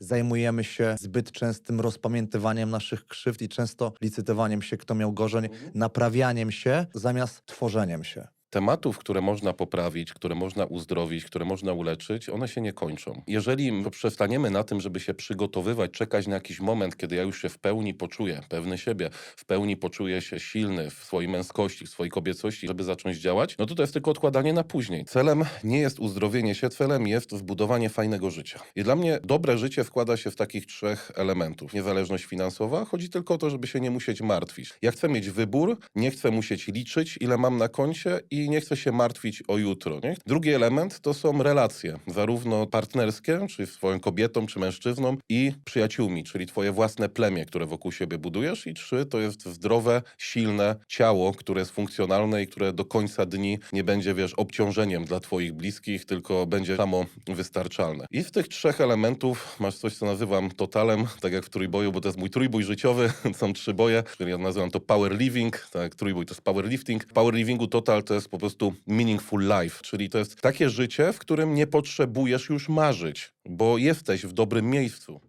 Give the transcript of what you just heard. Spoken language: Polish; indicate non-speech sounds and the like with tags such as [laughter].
zajmujemy się zbyt częstym rozpamiętywaniem naszych krzywd i często licytowaniem się, kto miał gorzej, naprawianiem się zamiast tworzeniem się. Tematów, które można poprawić, które można uzdrowić, które można uleczyć, one się nie kończą. Jeżeli przestaniemy na tym, żeby się przygotowywać, czekać na jakiś moment, kiedy ja już się w pełni poczuję pewny siebie, w pełni poczuję się silny w swojej męskości, w swojej kobiecości, żeby zacząć działać, no to to jest tylko odkładanie na później. Celem nie jest uzdrowienie się, celem jest wbudowanie fajnego życia. I dla mnie dobre życie wkłada się w takich trzech elementów. Niezależność finansowa, chodzi tylko o to, żeby się nie musieć martwić. Ja chcę mieć wybór, nie chcę musieć liczyć, ile mam na koncie nie chcę się martwić o jutro. Nie? Drugi element to są relacje, zarówno partnerskie, czyli z swoją kobietą czy mężczyzną i przyjaciółmi, czyli twoje własne plemię, które wokół siebie budujesz i trzy to jest zdrowe, silne ciało, które jest funkcjonalne i które do końca dni nie będzie, wiesz, obciążeniem dla twoich bliskich, tylko będzie samo wystarczalne. I w tych trzech elementów masz coś, co nazywam totalem, tak jak w trójboju, bo to jest mój trójbój życiowy, [laughs] są trzy boje, czyli ja nazywam to power living, tak, trójbój to jest powerlifting. W power livingu total to jest po prostu meaningful life, czyli to jest takie życie, w którym nie potrzebujesz już marzyć, bo jesteś w dobrym miejscu.